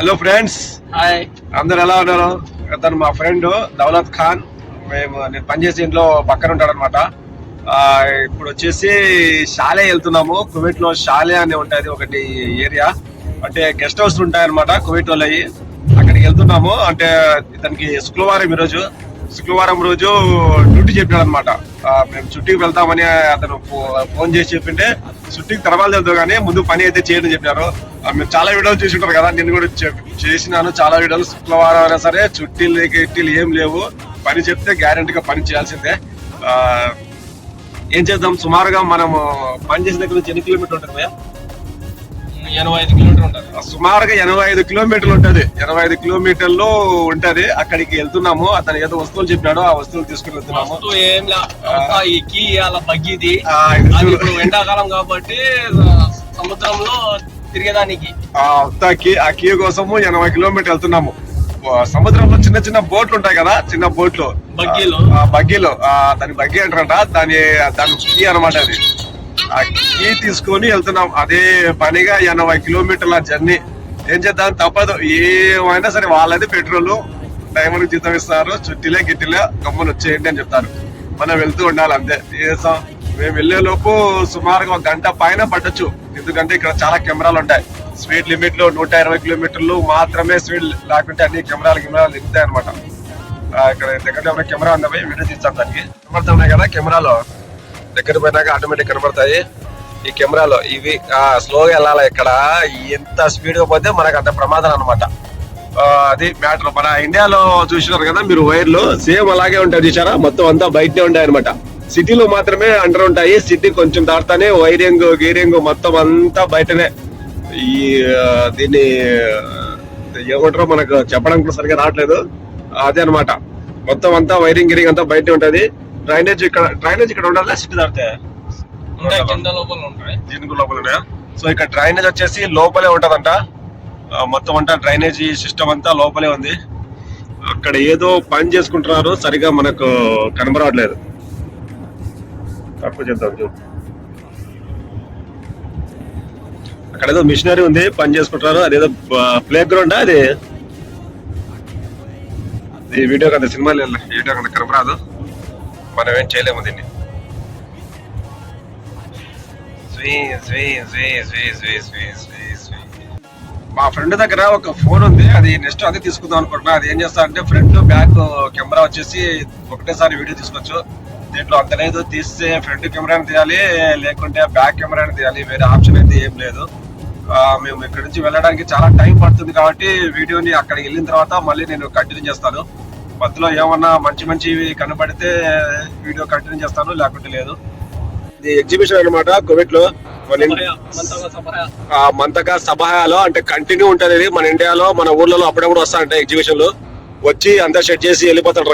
Hello friends hi అందరు ఎలా ఉన్నారు? అతను మా ఫ్రెండ్ దౌలత్ ఖాన్. మేము నేను పనిచేసే ఇంట్లో పక్కన ఉంటాడు అనమాట ఇప్పుడు వచ్చేసి షాలే వెళ్తున్నాము. కువైట్లో షాలే అని ఉంటది ఒకటి ఏరియా. అంటే గెస్ట్ హౌస్ ఉంటాయి అనమాట కువైట్ వాళ్ళవి అక్కడికి వెళ్తున్నాము. అంటే ఇతనికి శుక్రవారం ఈరోజు. శుక్రవారం రోజు డ్యూటీ చెప్పాడు అనమాట మేము చుట్టికి వెళ్తామని అతను ఫో- ఫోన్ చేసి చెప్పింటే చుట్టికి తర్వాత వెళ్తాం కానీ ముందు పని అయితే చేయని చెప్పారు. మీరు చాలా వీడియోలు చూసి ఉంటారు కదా నేను కూడా చేసినాను చాలా వీడియోలు. శుక్రవారం అయినా సరే చుట్టీలు గిట్టీలు ఏం లేవు. పని చెప్తే గ్యారంటీగా పని చేయాల్సిందే. ఏం చేద్దాం? సుమారుగా మనం పని చేసిన దగ్గర నుంచి ఎన్ని కిలోమీటర్ ఉంటుంది ఎనభై ఐదు కిలోమీటర్ ఉంటుంది. సుమారుగా ఎనభై ఐదు కిలోమీటర్లు ఉంటది. ఎనభై ఐదు కిలోమీటర్లు ఉంటది. అక్కడికి వెళ్తున్నాము. అతను ఏదో వస్తువులు చెప్పాడు ఆ వస్తువులు తీసుకుని వెళ్తున్నాము. ఏం లే ఈ కీ అలా బగ్గిది. అది. ఇప్పుడు ఎండాకాలం కాబట్టి సముద్రంలో తిరిగేదానికి. ఆ ఉత్తాకి ఆ కీ కోసము ఎనభై కిలోమీటర్ వెళ్తున్నాము. సముద్రంలో చిన్న చిన్న బోట్లు ఉంటాయి కదా చిన్న బోట్లు. బగ్గీలు. ఆ బగ్గీలు. ఆ, దాని బగ్గీ అంటారంట. దాని దాని కీ అనమాట అది. ఆ కీ తీసుకొని వెళ్తున్నాం. అదే పనిగా ఎనభై కిలోమీటర్ల జర్నీ. ఏం చేద్దాం? తప్పదు. ఏమైనా సరే వాళ్ళది పెట్రోల్. టైం జీతం ఇస్తారు. చుట్టిలే గిట్టిలే గమ్మున వచ్చేయండి అని చెప్తారు. మనం వెళ్తూ ఉండాలి అంతే. చేస్తాం మేము వెళ్ళే లోపు సుమారుగా ఒక గంట పైన పట్టచ్చు. ఎందుకంటే ఇక్కడ చాలా కెమెరాలు ఉంటాయి. స్పీడ్ లిమిట్లో నూట ఇరవై కిలోమీటర్లు మాత్రమే స్పీడ్ లేకుంటే అన్ని కెమెరాలు కెమెరాలు దిగుతాయి అనమాట ఇక్కడ దగ్గర కెమెరా ఉంది? వీడియో తీస్తాం దానికి. కనబడుతున్నాయి కదా కెమెరాలో. దగ్గర పోయినాక ఆటోమేటిక్ కనబడతాయి. ఈ కెమెరాలో ఇవి స్లోగా వెళ్ళాలి ఇక్కడ? ఎంత స్పీడ్గా పోతే మనకు అంత ప్రమాదం అనమాట అది మ్యాటర్ మన ఇండియాలో చూసినారు కదా మీరు వైర్లు? సేమ్ అలాగే ఉంటాయి చూసారా మొత్తం అంతా బయటనే ఉంటాయి అనమాట సిటీలో మాత్రమే అండర్ ఉంటాయి. సిటీ కొంచెం దాటుతానే వైరింగ్ గీరింగ్ మొత్తం అంతా బయటనే. ఈ దీన్ని ఏమంటారో మనకు చెప్పడం కూడా సరిగ్గా రావట్లేదు. అదే అన్నమాట. మొత్తం అంతా వైరింగ్ గిరింగ్ అంతా బయట ఉంటుంది. డ్రైనేజ్ ఇక్కడ డ్రైనేజ్ ఇక్కడ ఉండాలి? సిటీ దాటితే దీనికి లోపల ఉన్నాయా? సో ఇక్కడ డ్రైనేజ్ వచ్చేసి లోపలే ఉంటదంట. మొత్తం అంతా డ్రైనేజీ సిస్టమ్ అంతా లోపలే ఉంది. అక్కడ ఏదో పని చేసుకుంటున్నారు. సరిగా మనకు కనబడట్లేదు. తక్కువ చేద్దాం చూ అక్కడ ఏదో మిషనరీ ఉంది పని చేసుకుంటున్నారు. అదేదో ప్లే గ్రౌండ్ అది? ఈ వీడియో కదా సినిమా వీడియో కదా కనపరాదు మనం ఏం చేయలేము దీన్ని. స్వీ, మా ఫ్రెండ్ దగ్గర ఒక ఫోన్ ఉంది. అది నెక్స్ట్ అదే తీసుకుందాం అనుకుంటున్నా. అది ఏం చేస్తా అంటే ఫ్రంట్ బ్యాక్ కెమెరా వచ్చేసి ఒకటేసారి వీడియో తీసుకోవచ్చు. దీంట్లో అంత లేదు. తీస్తే ఫ్రంట్ కెమెరాని తీయాలి లేకుంటే బ్యాక్ కెమెరాని తీయాలి. వేరే ఆప్షన్ అయితే ఏం లేదు. మేము ఇక్కడ నుంచి వెళ్ళడానికి చాలా టైం పడుతుంది కాబట్టి వీడియోని అక్కడికి వెళ్ళిన తర్వాత మళ్ళీ నేను కంటిన్యూ చేస్తాను. మధ్యలో ఏమన్నా మంచి మంచివి కనబడితే వీడియో కంటిన్యూ చేస్తాను లేకుంటే లేదు. ఇది ఎగ్జిబిషన్ అన్నమాట కువైట్లో మన మంతగా సభాలో అంటే కంటిన్యూ ఉంటది ఇది. మన ఇండియాలో మన ఊర్లలో అప్పుడప్పుడు వస్తా ఉంటాయి ఎగ్జిబిషన్లు వచ్చి అంతా సెట్ చేసి వెళ్ళిపోతాడు